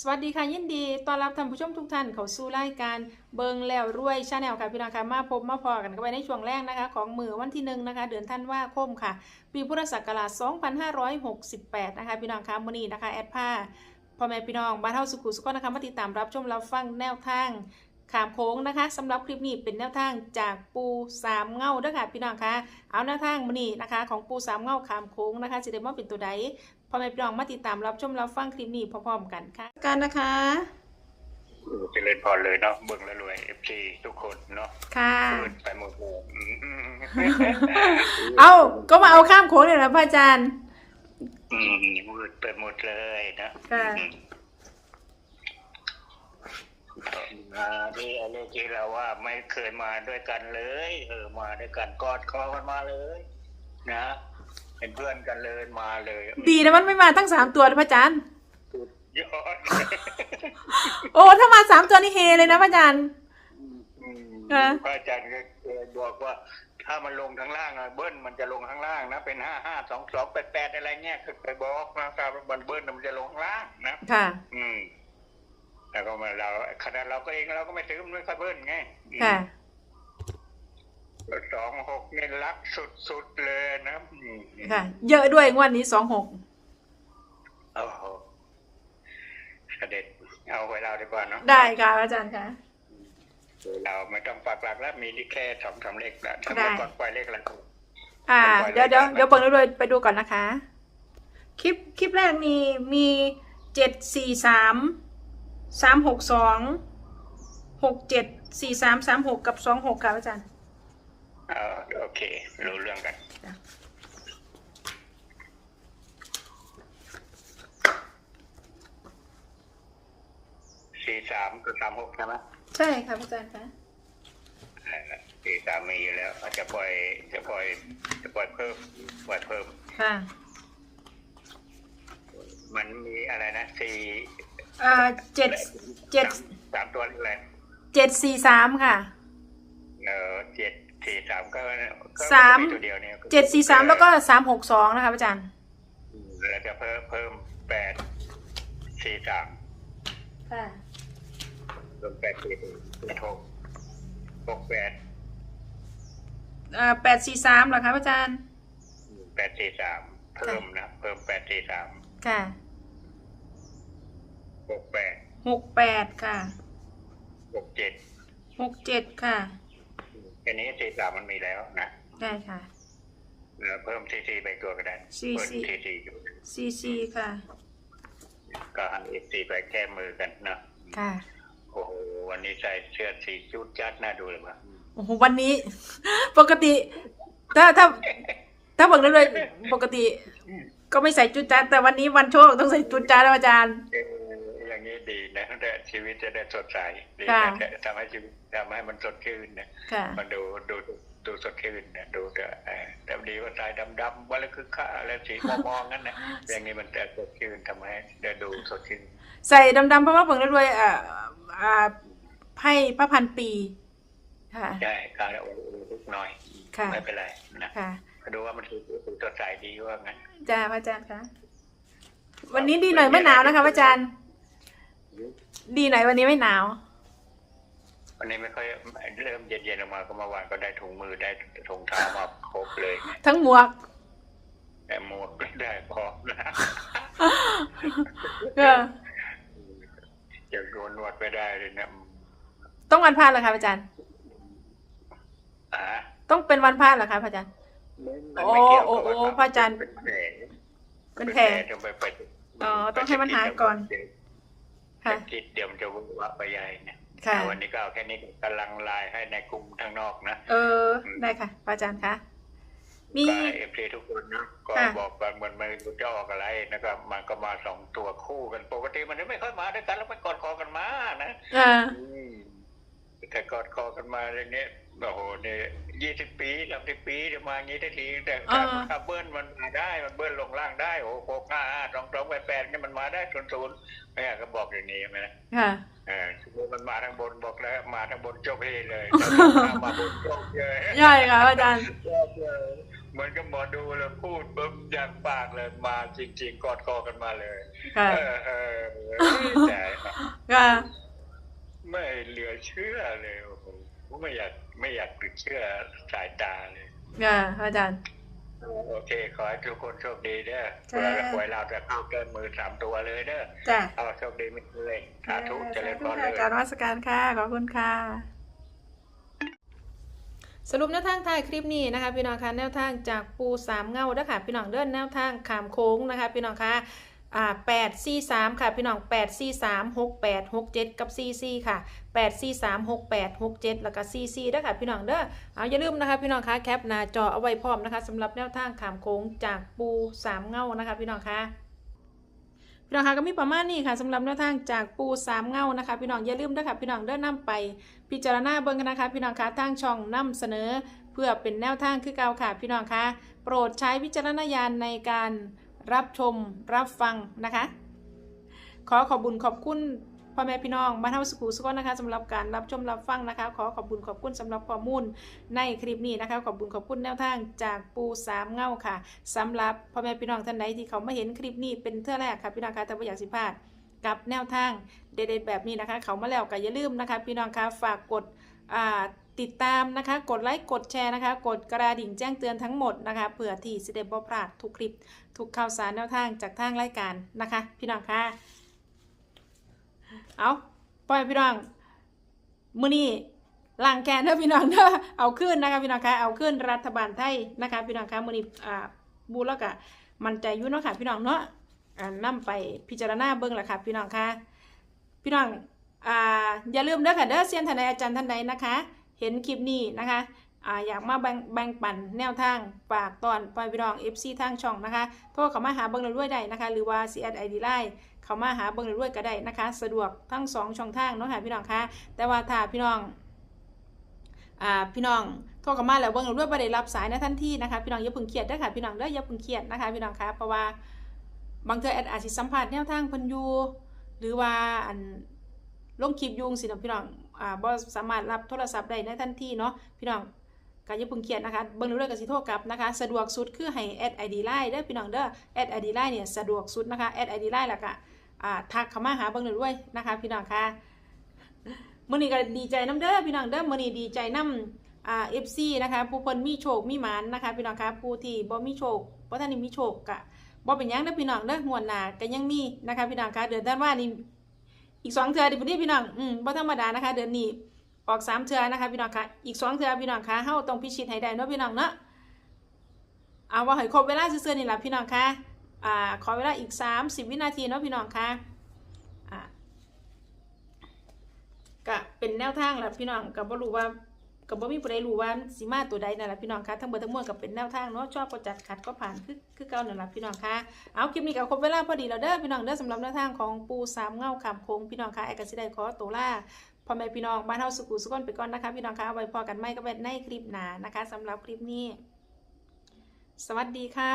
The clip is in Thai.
สวัสดีค่ะยินดีต้อนรับท่านผู้ชมทุกท่านเข้าสู่รายการเบิงแล้วรวยชาแนลค่ะพี่น้องค่ะมาพบมาพอกันกันไปในช่วงแรกนะคะ ของมือวันที่หนึ่งนะคะ เดือนธันวาคมค่ะ ปีพุทธศักราช 2568 นะคะพี่น้องค่ะมื้อนี้นะคะแอดผ้าพ่อแม่พี่น้องบ้านเฮาสุขุสุขนะคะมาติดตามรับชมรับฟังแนวทางขามโค้งนะคะสำหรับคลิปนี้เป็นแนวทางจากปูสามเงาด้อค่ะพี่น้องค่ะเอาแนวทางมนี้นะคะ ของปูสามเงาขามโค้งนะคะสิได้มาเป็นตัวใด พ่อแม่พี่น้องมาติดตามรับชมรับฟังคลิปนี้พร้อมๆกันค่ะกันนะคะเจริญพรเลยเนาะเบิ่งแล้วรวยเอฟซีทุกคนเนาะค่ะเปิดไปหมดเลยอืมอืมเอาก็มาเอาข้ามโค้งเนี่ยนะพระอาจารย์อืมเปิดไปหมดเลยนะค่ะอืมมาที่อะไรที่เราว่าไม่เคยมาด้วยกันเลย เออมาด้วยกันกอดคอกันมาเลย นะ เป็นเพื่อนกันเลยมาเลยดีนะมันไม่มาทั้งสามตัวนะพระอาจารย์ สุดยอดโอ้ถ้ามาสามตัวนี่เฮเลยนะพระอาจารย์ อืมค่ะ พระอาจารย์ก็เคยบอกว่า ถ้ามันลงข้างล่างอะเบิ้ลมันจะลงข้างล่างนะเป็นห้าห้าสองสองแปดแปดอะไรเงี้ยเคยไปบอกนะครับมันเบิ้ลมันจะลงข้างล่างนะ ค่ะ อืม แล้วก็มาเราขนาดเราก็เองเราก็ไม่ซื้อมันไม่ค่อยเบิ้ลไงค่ะ สองหกนี่รักสุดๆเลยนะอืมค่ะ เยอะด้วยงวดนี้สองหกโอ้โหเสด็จเอาไว้เราดีกว่าเนาะได้ค่ะพระอาจารย์ค่ะเราไม่ต้องปักหลักแล้วมีที่แค่สองสามเลขแล้วทำได้ไมก่อนปล่อยเลขอะไรอ่าปล่อยเดี๋ยวเดี๋ยวรายการเดี๋ยวเปิดด้วยไปดูก่อนนะคะ คลิปคลิปแรกมีมีเจ็ดสี่สามสามหกสองหกเจ็ดสี่สามสามหกกับสองหกค่ะพระอาจารย์ เออโอเค รู้เรื่องกันจ้ะสี่สามกับสามหกใช่ไหมใช่ค่ะพระอาจารย์ค่ะสี่สามมีอยู่แล้วอาจจะปล่อย จะปล่อย จะปล่อยเพิ่ม ปล่อยเพิ่ม ค่ะ มันมีอะไรนะสี่อ่าเจ็ดเจ็ดสามตัวนี่แหละเจ็ดสี่สามค่ะ เออเจ็ด สี่สามก็ก็สาม ตัวเดียวเนี่ยเจ็ดสี่สามแล้วก็สามหกสองนะคะพระอาจารย์อืมแล้วจะเพิ่มเพิ่มแปดสี่สามค่ะเพิ่มแปดสี่เป็นหกหกแปดอ่าแปดสี่สามเหรอคะพระอาจารย์แปดสี่สามเพิ่มนะเพิ่มแปดสี่สามค่ะหกแปดหกแปดค่ะหกเจ็ดหกเจ็ดค่ะ แค่นี้สี่สามมันมีแล้วนะได้ค่ะเออเพิ่มซีซีไปตัวก็ได้ CC เพิ่มซีซีอยู่ซีซีค่ะ ก็หันเอฟซีไปแก้มือกันนะค่ะ โอ้โหวันนี้ใส่เสื้อสีชุดจัดน่าดูเลยว่ะโอ้โหวันนี้ ปกติ ถ้าถ้า ถ้าบอกเลยปกติ ก็ไม่ใส่จุดจ้าแต่วันนี้วันโชคต้องใส่จุดจ้าแล้วอาจารย์ เอออย่างนี้ ดีนะแต่ชีวิตจะได้สดใสดีค่ะนะแต่ทำให้ชีวิตทำให้มันสดชื่นนะค่ะมันดูดูดูดูสดชื่นนะดูแต่เออแต่ดีว่าสายดำๆว่าแล้วคือข้าแล้วสีมองๆงั้นนะอย่างนี้มันจะสดชื่นทำให้ได้ดูสดชื่นใส่ดำๆเพราะว่าเพิ่งได้รวยอ่าอ่าไพ่พระพันปีค่ะใช่ข้าแล้วลุกหน่อยค่ะไม่เป็นไรนะค่ะดูว่ามันสดใสดีว่างั้นจ้าพระอาจารย์คะวันนี้ดีหน่อยไม่หนาวนะคะพระอาจารย์ ดีหน่อยวันนี้ไม่หนาว วันนี้ไม่ค่อยเริ่มเย็นๆออกมาก็เมื่อวานก็ได้ถุงมือได้ถุงเท้ามาครบเลย ทั้งหมวกแต่หมวกก็ได้พร้อมนะก็จะโดนนวดไม่ได้เลยนะต้องวันพระเหรอคะพระอาจารย์อ่าต้องเป็นวันพระเหรอคะพระอาจารย์มันไม่เกี่ยวกับโอ้โอ้ว่าพระอาจารย์ เป็นแผลเป็นแผลต้องไปไปอ๋อ ต้องให้มันหายก่อน ค่ะคิดเดี๋ยวมันจะวุ่นวายไปใหญ่เนี่ยค่ะวันนี้ก็เอาแค่นี้กำลังไลน์ให้ในกลุ่มทางนอกนะ เออ ได้ค่ะพระอาจารย์คะมีก็เอฟซีทุกคนนะก็ค่ะบอกกันเหมือนไม่รู้จะออกอะไรนะครับมันก็มาสองตัวคู่กันปกติมันไม่ค่อยมาด้วยกันแล้วไม่กอดคอกันมานะอ่าอืมแต่กอดคอกันมาอย่างเนี้ยโอ้โหเนี่ยยี่สิบปีสามสิบปีจะมาอย่างนี้ได้ทีแต่ถ้าอ่าถ้าเบิ้ลมันมาได้มันเบิ้ลลงล่างได้โอ้โหห้าห้าสอง มันมาได้ศูนย์ศูนย์แม่ก็บอกอย่างนี้ใช่ไหมนะค่ะเออสมมติมันมาทางบนบอกแล้ว มาทางบนจบเฮเลยแต่มาบนจบเลยใช่ค่ะพระอาจารย์จบเลยเหมือนกับหมอดูเลยพูดปุ๊บอยากปากเลยมาจริง ๆ กอดคอกันมาเลยค่ะเออเออแต่ค่ะไม่เหลือเชื่อเลยโอ้โหไม่อยากไม่อยากเชื่อสายตาเลยค่ะอาจารย์ โอเค ขอให้ทุกคนโชคดีเด้อจ้าเวลาหวยเราจะเข้าเกินมือสามตัวเลยเด้อจ้ะเอาโชคดีไม่เลยสาธุเจริญพรค่ะเลยการนวัสการค่ะ ขอบคุณค่ะ สรุปแนวทางท้ายคลิปนี้นะคะ พี่น้องคะแนวทางจากปูสามเงาเด้อค่ะ พี่น้องเดินแนวทางขามโค้งนะคะ พี่น้องคะ อ่าแปดสี่สามค่ะ พี่น้องแปดสี่สามหกแปดหกเจ็ดกับสี่สี่ค่ะแปดสี่สามหกแปดหกเจ็ดแล้วก็สี่สี่ด้อค่ะ พี่น้องเด้อเอาอย่าลืมนะคะ พี่น้องคะแคปหน้าจอเอาไว้พร้อมนะคะสำหรับแนวทางขามโค้งจากปูสามเงานะคะ พี่น้องคะพี่น้องคะก็มีประมาณนี้ค่ะสำหรับแนวทางจากปูสามเงานะคะ พี่น้องอย่าลืมด้วยค่ะพี่น้องเดินนำไป พิจารณาเบิ่งกันนะคะ พี่น้องคะทางช่องนำเสนอ เพื่อเป็นแนวทางคือเก่าค่ะ พี่น้องคะโปรดใช้วิจารณญาณในการ รับชมรับฟังนะคะ ขอขอบบุญขอบคุณพ่อแม่พี่น้องบ้านเฮาสุขุสุขนนะคะสำหรับการรับชมรับฟังนะคะ ขอขอบบุญขอบคุณสำหรับข้อมูลในคลิปนี้นะคะ ขอบบุญขอบคุณแนวทางจากปูสามเงาค่ะสำหรับพ่อแม่พี่น้องท่านใดที่เขามาเห็นคลิปนี้เป็นเท่าแรกค่ะพี่น้องคะถ้าไม่อยากสิพลาดกับแนวทางเด็ดๆแบบนี้นะคะ เขามาแล้วก็อย่าลืมนะคะ พี่น้องคะฝากกดอ่า ติดตามนะคะ กดไลค์ กดแชร์นะคะ กดกระดิ่งแจ้งเตือนทั้งหมดนะคะ เผื่อที่สิเดบพลาดทุกคลิป ทุกข่าวสารแนวทางจากทางรายการนะคะ พี่น้องค่ะ เอาปล่อยพี่น้องมือนี้ล่างแกนเด้อพี่น้องเด้อเอาขึ้นนะคะพี่น้องคะเอาขึ้นรัฐบาลไทยนะคะ พี่น้องคะมือนี้อ่าบูแล้วก็มันใจยู่เนาะค่ะ พี่น้องเนาะอ่านำไปพิจารณาเบิ่งละค่ะ พี่น้องคะพี่น้องอ่าอย่าลืมเด้อค่ะเด้อเซียนท่านใดอาจารย์ท่านใดนะคะ เห็นคลิปนี้นะคะอ่าอยากมาแบ่งแบ่งปันแนวทางฝากตอนปล่อยพี่น้อง FC ทางช่องนะคะ โทรเข้ามาหาเบิ่งเราด้วยได้นะคะ หรือว่า CSID Line เขามาหาเบิ่งรวยก็ได้นะคะ สะดวกทั้งสองช่องทางเนาะค่ะพี่น้องคะแต่ว่าถ้าพี่น้องอ่าพี่น้องโทรเข้ามาแล้วเบิ่งรวยบ่ได้รับสายในทันทีนะคะพี่น้องอย่าเพิ่งเครียดเด้อค่ะพี่น้องเด้ออย่าเพิ่งเครียดนะคะ พี่น้องคะเพราะว่าบางเทื่อแอดอาจสิสัมภาษณ์แนวทางเพิ่นอยู่หรือว่าอันลงคลิปยุงสินะพี่น้อง อ่าบ่สามารถรับโทรศัพท์ได้ในทันทีเนาะพี่น้องก็อย่าเพิ่งเครียดนะคะเบิ่งรวยๆก็สิโทรกลับนะคะ สะดวกสุดคือให้แอด ID Line เด้อพี่น้องเด้อแอด ID Line เนี่ยสะดวกสุดนะคะแอด ID Line แล้วก็อ่าทักเข้ามาหาเบิ่งเลยด้วยนะคะ พี่น้องค่ะมื้อนี้ก็ดีใจน้ำเด้อพี่น้องเด้อมื้อนี้ดีใจน้ำอ่า FC นะคะ ผู้เพิ่นมีโชคมีหมานนะคะ พี่น้องคะผู้ที่บ่มีโชคบ่ทันได้มีโชคก็บ่เป็นยังเด้อพี่น้องเด้องวหน้าก็ยังมีนะคะ พี่น้องค่ะเดือนธันว่านี่ อีกสองเทือดิพุ่นนี่พี่น้องอืมบ่ธรรมดานะคะ เดือนนี้ออกสามเทือนะคะพี่น้องคะอีกสองเทือพี่น้องคะเฮาต้องพิชิตให้ได้เนาะพี่น้องเนาะเอาว่าให้ครบเวลาซื่อๆนี่แหละพี่น้องคะอ่าขอเวลาอีก 30 วินาทีเนาะพี่น้องคะอ่าก็เป็นแนวทางแหละพี่น้องก็บ่รู้ว่า ก็บ่มีผู้ใดรู้ว่าสีมาตัวใดนั่นแหละพี่น้องคะทั้งเบิดทั้งมวลก็เป็นแนวทางเนาะชอบก็จัดขัดก็ผ่านคือคือเก่านั่นแหละพี่น้องคะเอาคลิปนี้ก็ครบเวลาพอดีแล้วเด้อพี่น้องเด้อสำหรับแนวทางของปูสามเงาขามโค้งพี่น้องคะไอ้ก็สิได้ขอตัวล่าพ่อแม่พี่น้องบ้านเฮาสุขุสุขนไปก่อนนะคะพี่น้องคะเอาไว้พอกันไหม่ก็แบบในคลิปหน้านะคะสำหรับคลิปนี้ สวัสดีค่ะ